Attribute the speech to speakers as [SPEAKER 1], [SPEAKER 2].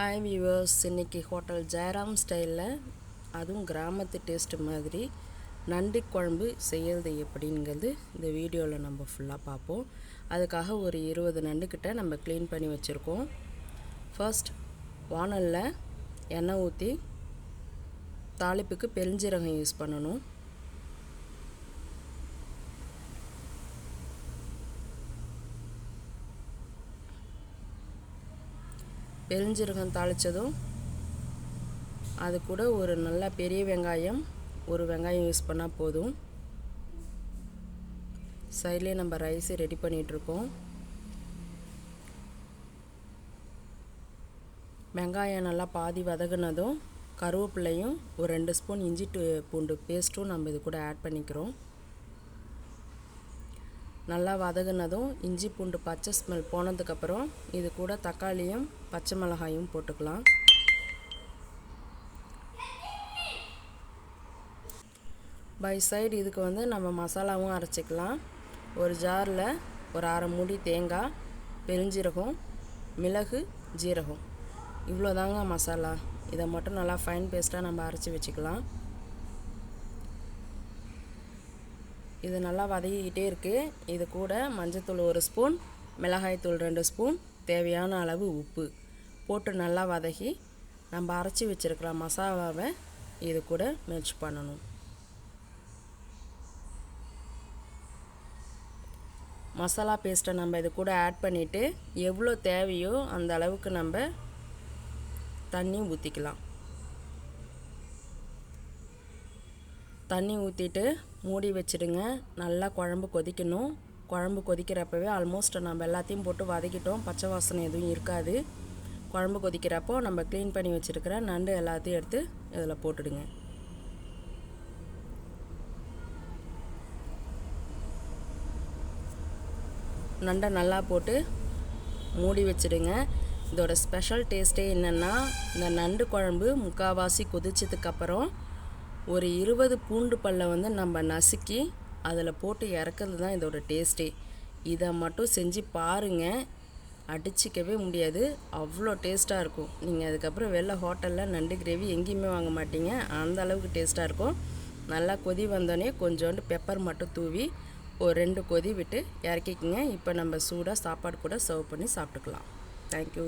[SPEAKER 1] Hi viewers இன்றைக்கி hotel Jayaram ஸ்டைலில். அதுவும் கிராமத்து டேஸ்ட்டு மாதிரி. நண்டு குழம்பு செய்கிறது எப்படிங்கிறது இந்த வீடியோவில் நம்ம ஃபுல்லாக பார்ப்போம். அதுக்காக ஒரு இருபது நண்டுக்கிட்ட நம்ம க்ளீன் பண்ணி வச்சுருக்கோம். ஃபர்ஸ்ட் வானலில் எண்ணெய் ஊற்றி தாளிப்புக்கு பெருஞ்சீரகம் யூஸ் பண்ணணும். பெருஞ்சீரகம் தாளித்ததும் அது கூட ஒரு நல்ல பெரிய வெங்காயம் ஒரு வெங்காயம் யூஸ் பண்ணால் போதும். சைட்லேயே நம்ம ரைஸ் ரெடி பண்ணிகிட்ருக்கோம் வெங்காயம் நல்லா பாதி வதகுனதும் கருவேப்பிலையும் ஒரு ரெண்டு ஸ்பூன் இஞ்சி பூண்டு பேஸ்ட்டும் நம்ம இது கூட ஆட் பண்ணிக்கிறோம். நல்லா வதகுனதும் இஞ்சி பூண்டு பச்சை ஸ்மெல் போனதுக்கப்புறம் இது கூட தக்காளியும் பச்சை மிளகாயும் போட்டுக்கலாம். பை சைடு இதுக்கு வந்து நம்ம மசாலாவும் அரைச்சிக்கலாம். ஒரு ஜாரில் ஒரு அரை மூடி தேங்காய் பெருஞ்சீரகம் மிளகு ஜீரகம். இவ்வளோதாங்க மசாலா. இதை மட்டும் நல்லா ஃபைன் பேஸ்ட்டாக நம்ம அரைச்சி வச்சுக்கலாம். இது நல்லா வதக்கிக்கிட்டே இருக்குது இது கூட மஞ்சத்தூள் ஒரு ஸ்பூன் மிளகாய்த்தூள் ரெண்டு ஸ்பூன் தேவையான அளவு உப்பு. போட்டு நல்லா வதக்கி நம்ம அரைச்சி வச்சுருக்கிற மசாலாவை இது கூட மெர்ச் பண்ணணும். மசாலா பேஸ்ட்டை நம்ம இது கூட ஆட் பண்ணிவிட்டு எவ்வளோ தேவையோ அந்த அளவுக்கு நம்ம தண்ணி ஊற்றிக்கலாம் தண்ணி ஊற்றிட்டு மூடி வச்சுடுங்க. நல்லா குழம்பு கொதிக்கணும். குழம்பு கொதிக்கிறப்பவே ஆல்மோஸ்ட் நம்ம எல்லாத்தையும் போட்டு வதக்கிட்டோம். பச்சை வாசனை எதுவும் இருக்காது. குழம்பு கொதிக்கிறப்போ நம்ம க்ளீன் பண்ணி வச்சுருக்கிற நண்டு எல்லாத்தையும் எடுத்து இதில் போட்டுடுங்க. நண்டை நல்லா போட்டு மூடி வச்சுடுங்க. இதோட ஸ்பெஷல் டேஸ்ட்டே என்னென்னா இந்த நண்டு குழம்பு முக்கால்வாசி கொதிச்சதுக்கப்புறம் ஒரு இருபது பூண்டு பல்லை வந்து நம்ம நசுக்கி அதில் போட்டு இறக்கிறது தான் இதோட டேஸ்ட்டே. இதை மட்டும் செஞ்சு பாருங்கள் அடிச்சிக்கவே முடியாது. அவ்வளோ டேஸ்ட்டாக இருக்கும். நீங்கள் அதுக்கப்புறம் வெளில ஹோட்டலில் நண்டு கிரேவி எங்கேயுமே வாங்க மாட்டீங்க. அந்த அளவுக்கு டேஸ்ட்டாக இருக்கும். நல்லா கொதி வந்தோடனே கொஞ்சோண்டு பெப்பர் மட்டும் தூவி ஒரு ரெண்டு கொதி விட்டு இறக்கிக்குங்க. இப்போ நம்ம சூடாக சாப்பாடு கூட சர்வ் பண்ணி சாப்பிட்டுக்கலாம். தேங்க்யூ